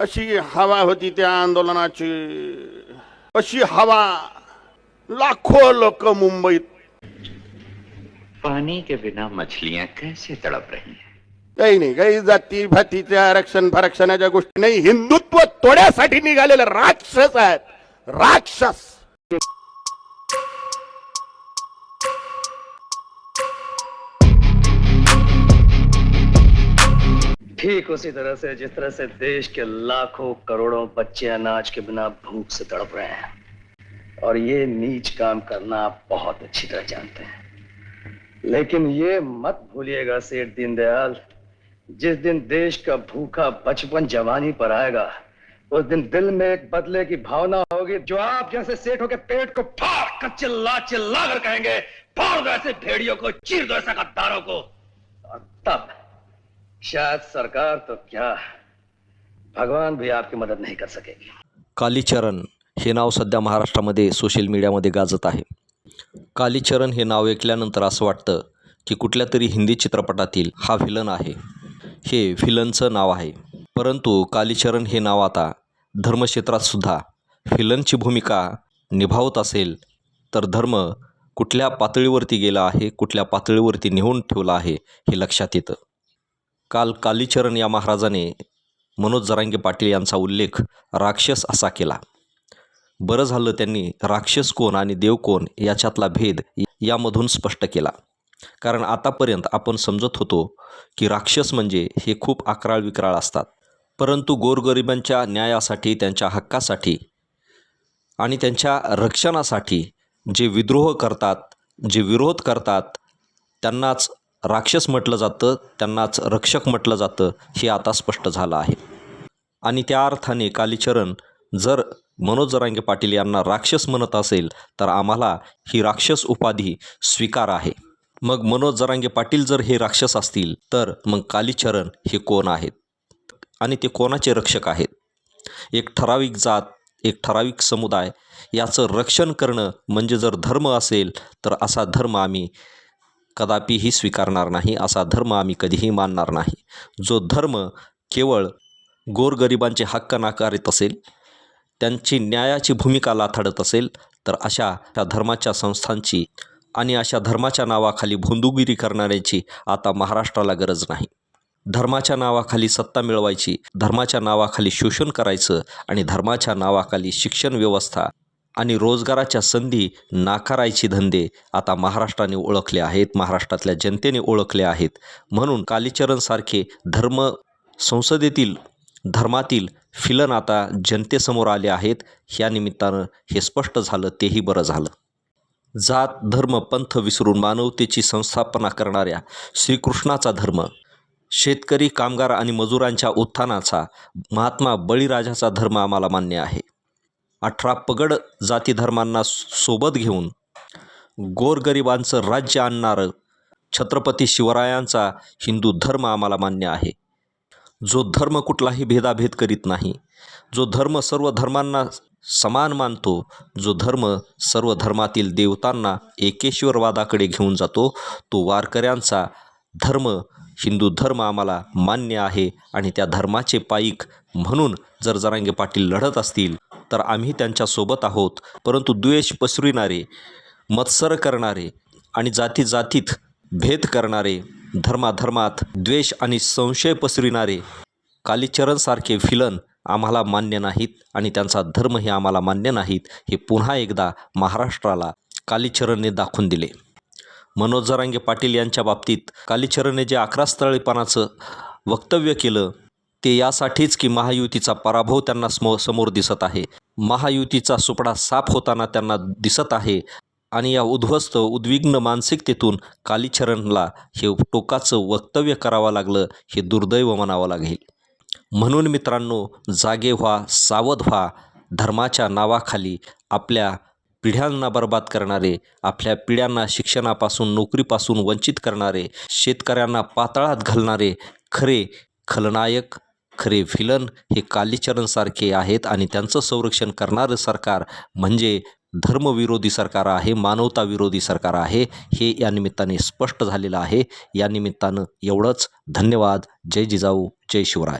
अशी हवा होती त्या आंदोलनाची. अशी हवा. लाखो लोक मुंबईत. पानी के बिना मछलियां कैसे तड़प रही हैं? काही नाही काही जाती भातीचे आरक्षण फारक्षणाच्या गोष्टी नाही. हिंदुत्व तोड्यासाठी निघालेले राक्षस आहेत. राक्षस. ठीक उसी तरह से जिस तरह से देश के लाखों करोड़ों बच्चे अनाज के बिना भूख से तड़प रहे हैं। और ये नीच काम करना आप बहुत अच्छी तरह जानते हैं। लेकिन ये मत भूलिएगा, सेठ दीनदयाल। जिस दिन देश का भूखा बचपन जवानी पर आएगा, उस दिन दिल में एक बदले की भावना होगी, जो आप जैसे सेठों के पेट को फाड़ कर चिल्ला चिल्ला कर कहेंगे, फाड़ दो ऐसे भेड़ियों को, चीर दो ऐसे गद्दारों को। और तब शायद सरकार तो क्या भगवान भी आपकी मदद नहीं कर सकेगी। कालीचरण हे नाव सध्या महाराष्ट्रामध्ये सोशल मीडियामध्ये गाजत आहे. कालीचरण हे नाव ऐकल्यानंतर असं वाटतं की कुठल्या तरी हिंदी चित्रपटातील हा व्हिलन आहे. हे व्हिलनचं नाव आहे. परंतु कालीचरण हे नाव आता धर्मक्षेत्रातसुद्धा व्हिलनची भूमिका निभावत असेल तर धर्म कुठल्या पातळीवरती गेला आहे कुठल्या पातळीवरती नेऊन ठेवला आहे हे लक्षात येतं. काल कालीचरण या महाराजाने मनोज जरांगे पाटील यांचा उल्लेख राक्षस असा केला. बरं झालं त्यांनी राक्षस कोण आणि देव कोण याच्यातला भेद यामधून स्पष्ट केला. कारण आतापर्यंत आपण समजत होतो की राक्षस म्हणजे हे खूप अकराळ विक्राळ असतात. परंतु गोरगरिबांच्या न्यायासाठी त्यांच्या हक्कासाठी आणि त्यांच्या रक्षणासाठी जे विद्रोह करतात जे विरोध करतात त्यांनाच राक्षस म्हटलं जातं त्यांनाच रक्षक म्हटलं जातं हे आता स्पष्ट झालं आहे. आणि त्या अर्थाने कालीचरण जर मनोज जरांगे पाटील यांना राक्षस म्हणत असेल तर आम्हाला ही राक्षस उपाधी स्वीकार आहे. मग मनोज जरांगे पाटील जर हे राक्षस असतील तर मग कालीचरण हे कोण आहेत? आणि ते कोणाचे रक्षक आहेत? एक ठराविक जात एक ठराविक समुदाय याचं रक्षण करणं म्हणजे जर धर्म असेल तर असा धर्म आम्ही कदापिही स्वीकारणार नाही असा धर्म आम्ही कधीही मानणार नाही. जो धर्म केवळ गोरगरिबांचे हक्क नाकारित असेल त्यांची न्यायाची भूमिका लाथाडत असेल तर अशा त्या धर्माच्या संस्थांची आणि अशा धर्माच्या नावाखाली भोंदूगिरी करणाऱ्यांची आता महाराष्ट्राला गरज नाही. धर्माच्या नावाखाली सत्ता मिळवायची धर्माच्या नावाखाली शोषण करायचं आणि धर्माच्या नावाखाली शिक्षण व्यवस्था आणि रोजगाराच्या संधी नाकारायची धंदे आता महाराष्ट्राने ओळखले आहेत महाराष्ट्रातल्या जनतेने ओळखले आहेत. म्हणून कालीचरणसारखे धर्म संसदेतील धर्मातील फिलन आता जनतेसमोर आले आहेत. ह्या निमित्तानं हे स्पष्ट झालं तेही बरं झालं. जात धर्म पंथ विसरून मानवतेची संस्थापना करणाऱ्या श्रीकृष्णाचा धर्म शेतकरी कामगार आणि मजुरांच्या उत्थानाचा महात्मा बळीराजाचा धर्म आम्हाला मान्य आहे. अठरा पगड जाती धर्मांना सोबत घेऊन गोरगरिबांचं राज्य आणणारं छत्रपती शिवरायांचा हिंदू धर्म आम्हाला मान्य आहे. जो धर्म कुठलाही भेदाभेद करीत नाही जो धर्म सर्व धर्मांना समान मानतो जो धर्म सर्व धर्मातील देवतांना एकेश्वरवादाकडे घेऊन जातो तो वारकऱ्यांचा धर्म हिंदू धर्म आम्हाला मान्य आहे आणि त्या धर्माचे पाईक म्हणून जर जरांगे पाटील लढत असतील तर आम्ही त्यांच्यासोबत आहोत. परंतु द्वेष पसरविणारे मत्सर करणारे आणि जाती जातीत भेद करणारे धर्माधर्मात द्वेष आणि संशय पसरविणारे कालीचरणसारखे फिलन आम्हाला मान्य नाहीत आणि त्यांचा धर्मही आम्हाला मान्य नाहीत हे पुन्हा एकदा महाराष्ट्राला कालीचरणने दाखवून दिले. मनोज जरांगे पाटील यांच्या बाबतीत कालीचरणने जे अकरास्थळीपणाचं वक्तव्य केलं ते यासाठीच की महायुतीचा पराभव त्यांना समो समोर दिसत आहे. महायुतीचा सुपडा साफ होताना त्यांना दिसत आहे आणि या उद्ध्वस्त उद्विग्न मानसिकतेतून कालीचरणला हे टोकाचं वक्तव्य करावं लागलं हे दुर्दैव म्हणावं लागेल. म्हणून मित्रांनो जागे व्हा सावध व्हा. धर्माच्या नावाखाली आपल्या पिढ्यांना बर्बाद करणारे आपल्या पिढ्यांना शिक्षणापासून नोकरीपासून वंचित करणारे शेतकऱ्यांना पातळात घालणारे खरे खलनायक खरे व्हिलन हे कालीचरणसारखे आहेत आणि त्यांचं संरक्षण करणारं सरकार म्हणजे धर्मविरोधी सरकार आहे मानवताविरोधी सरकार आहे हे या निमित्ताने स्पष्ट झालेलं आहे. या निमित्तानं एवढंच. धन्यवाद. जय जिजाऊ. जय शिवराय.